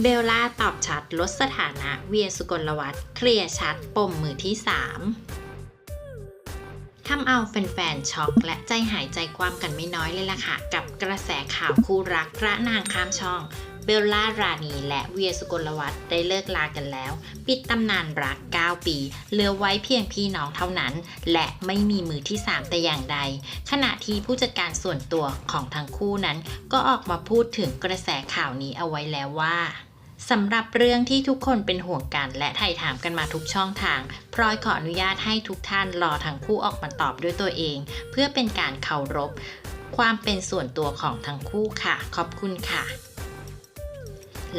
เบลล่าตอบชัดลดสถานะเวียสุกลวัฒน์เคลียร์ชัดปมมือที่ 3 ทำเอาแฟนๆช็อกและใจหายใจความกันไม่น้อยเลยล่ะค่ะ กับกระแสข่าวคู่รักพระนางข้ามช่อง เบลล่ารานีและเวียสุกลวัฒน์ได้เลิกลากันแล้ว ปิดตำนานรัก 9 ปี เหลือไว้เพียงพี่น้องเท่านั้น และไม่มีมือที่ 3 แต่อย่างใด ขณะที่ผู้จัดการส่วนตัวของทั้งคู่นั้น ก็ออกมาพูดถึงกระแสข่าวนี้เอาไว้แล้วว่าสำหรับเรื่องที่ทุกคนเป็นห่วงกัน และไถ่ถามกันมาทุกช่องทาง พลอยขออนุญาตให้ทุกท่านรอทั้งคู่ออกมาตอบด้วยตัวเอง เพื่อเป็นการเคารพ ความเป็นส่วนตัวของทั้งคู่ค่ะ ขอบคุณค่ะ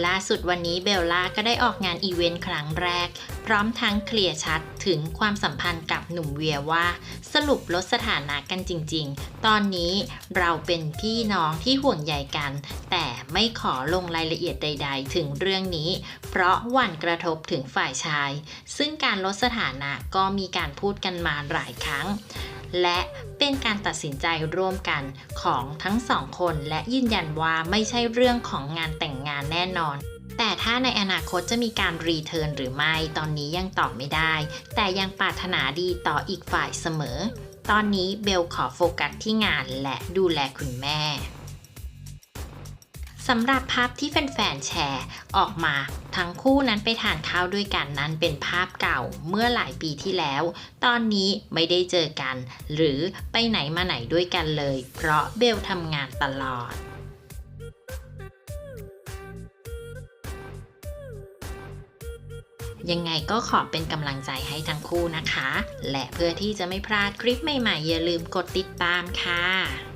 ล่าสุดวันนี้เบลล่าก็ได้ออกงานอีเวนต์ครั้งแรก พร้อมทั้งเคลียร์ชัดถึงความสัมพันธ์กับหนุ่มเวียว่า สรุปลดสถานะกันจริงๆ ตอนนี้เราเป็นพี่น้องที่ห่วงใยกัน แต่ไม่ขอลงรายละเอียดใด ๆ ถึงเรื่องนี้ เพราะหวั่นกระทบถึงฝ่ายชาย ซึ่งการลดสถานะก็มีการพูดกันมาหลายครั้ง และเป็นการตัดสินใจร่วมกันของทั้งสองคนและยืนยันว่าไม่ใช่เรื่องของงานแต่งงานแน่นอน แต่ถ้าในอนาคตจะมีการรีเทิร์นหรือไม่ตอนนี้ยังตอบไม่ได้ แต่ยังปรารถนาดีต่ออีกฝ่ายเสมอ ตอนนี้เบลขอโฟกัสที่งานและดูแลคุณแม่สำหรับภาพที่แฟนๆแชร์ออกมา ทั้งคู่นั้นไปทานข้าวด้วยกันนั้นเป็นภาพเก่าเมื่อหลายปีที่แล้ว ตอนนี้ไม่ได้เจอกัน หรือไปไหนมาไหนด้วยกันเลย เพราะเบลทำงานตลอดยังไงก็ขอเป็นกำลังใจให้ทั้งคู่นะคะ และเพื่อที่จะไม่พลาดคลิปใหม่ๆ อย่าลืมกดติดตามค่ะ